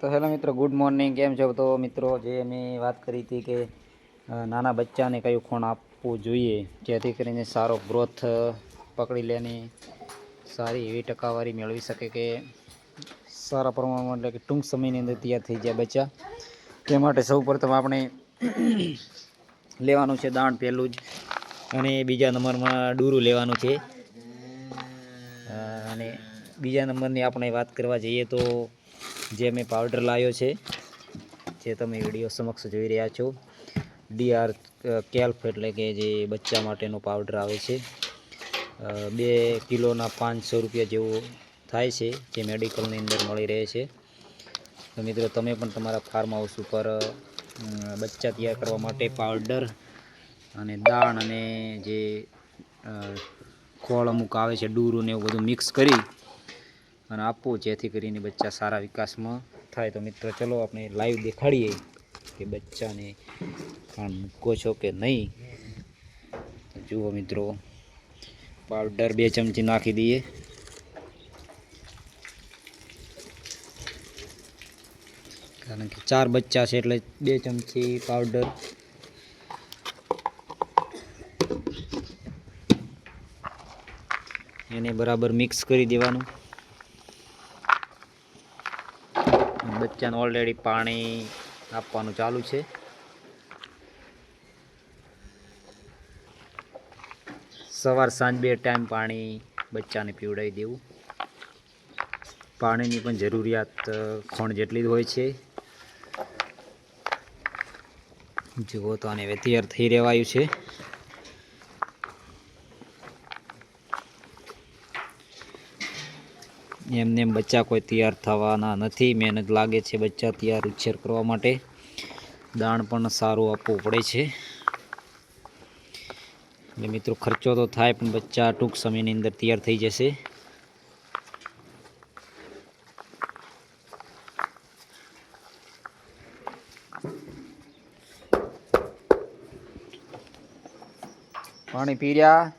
તો હેલો મિત્રો, good morning. કેમ છો? તો મિત્રો, જે મેં વાત કરી હતી કે નાના બચ્ચાને કયું ખોણ આપવું જોઈએ, જેથી કરીને સારો ગ્રોથ પકડી લે ને સારી એવી ટકાવારી મેળવી શકે કે સારા પ્રમાણમાં, એટલે કે ટૂંક સમયની અંદર તૈયાર થઈ જાય બચ્ચા. તે માટે સૌ પ્રથમ આપણે લેવાનું છે દાણ પહેલું જ અને બીજા નંબરમાં ડૂરું લેવાનું છે. અને બીજા નંબરની આપણે વાત કરવા જઈએ તો જે મેં પાવડર લાવ્યો છે, જે તમે વીડિયો સમક્ષ જોઈ રહ્યા છો. ડીઆર કેલ્ફ એટલે કે જે બચ્ચા માટેનો પાવડર આવે છે. બે કિલોના પાંચસો રૂપિયા જેવું થાય છે, જે મેડિકલની અંદર મળી રહે છે. તો મિત્રો, તમે પણ તમારા ફાર્મ હાઉસ ઉપર બચ્ચા તૈયાર કરવા માટે પાવડર અને દાણ અને જે ખોળ અમુક આવે છે, ડૂરું ને એવું બધું મિક્સ કરી અને આપવું જેથી કરીને બચ્ચા સારા વિકાસમાં થાય. તો મિત્રો, ચલો આપણે લાઈવ દેખાડીએ કે બચ્ચાને ખાણ મૂકો છો કે નહીં. જુઓ મિત્રો પાવડર બે ચમચી નાખી દઈએ. કારણ કે ચાર બચ્ચા છે એટલે બે ચમચી પાવડર એને બરાબર મિક્સ કરી દેવાનું. બચ્ચાને ઓલરેડી પાણી આપવાનું ચાલુ છે. સવાર સાંજ બે ટાઈમ પાણી બચ્ચાને પીવડાવી દેવું. પાણીની પણ જરૂરિયાત ખોણ જેટલી જ હોય છે. જુઓ તો હવે તૈયાર થઈ રહેવાયું છે. એમને એમ બચ્ચા કોઈ તૈયાર થવાના નથી. મહેનત લાગે છે બચ્ચા તૈયાર ઉછેર કરવા માટે. દાણ પણ સારું આપવું પડે છે. એટલે મિત્રો ખર્ચો તો થાય પણ બચ્ચા ટૂંક સમયની અંદર તૈયાર થઈ જશે. પાણી પી રહ્યા.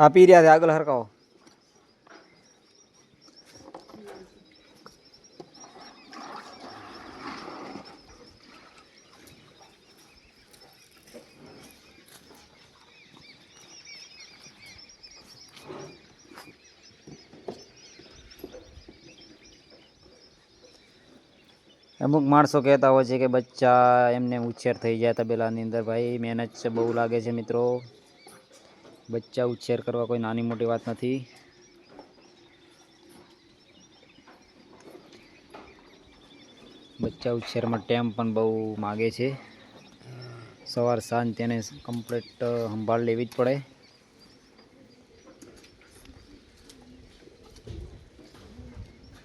હા પી રહ્યા છે આગળ હરકાવો. અમુક માણસો કહેતા હોય છે કે, બચ્ચા, એમને ઉછેર થઈ જાય તબેલાની અંદર. ભાઈ, મહેનત બહુ લાગે છે મિત્રો. બચ્ચા ઉછેર કરવા કોઈ નાની મોટી વાત નથી. બચ્ચા ઉછેરમાં ટેમ પણ બહુ માગે છે. સવાર સાંજ તેને કમ્પ્લીટ સંભાળ લેવી જ પડે.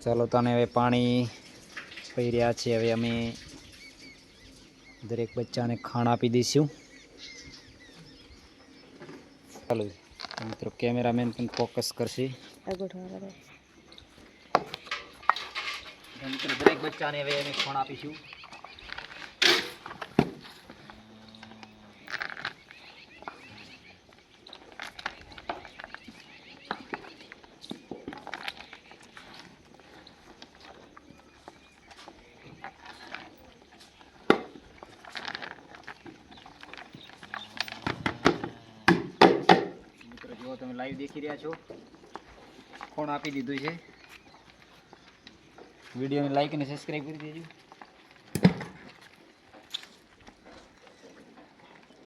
ચાલો તને હવે પાણી પી રહ્યા છે હવે અમે દરેક બચ્ચાને ખાણ આપી દઈશું. ચાલો મિત્રો કેમેરામેન પણ ફોકસ કરશે મિત્રો દરેક બચ્ચાને હવે અમે ફોન આપીશું લાઈવ દેખી રહ્યા છો. કોણ આપી દીધું છે? વિડીયોને લાઈક અને સબસ્ક્રાઈબ કરી દેજો.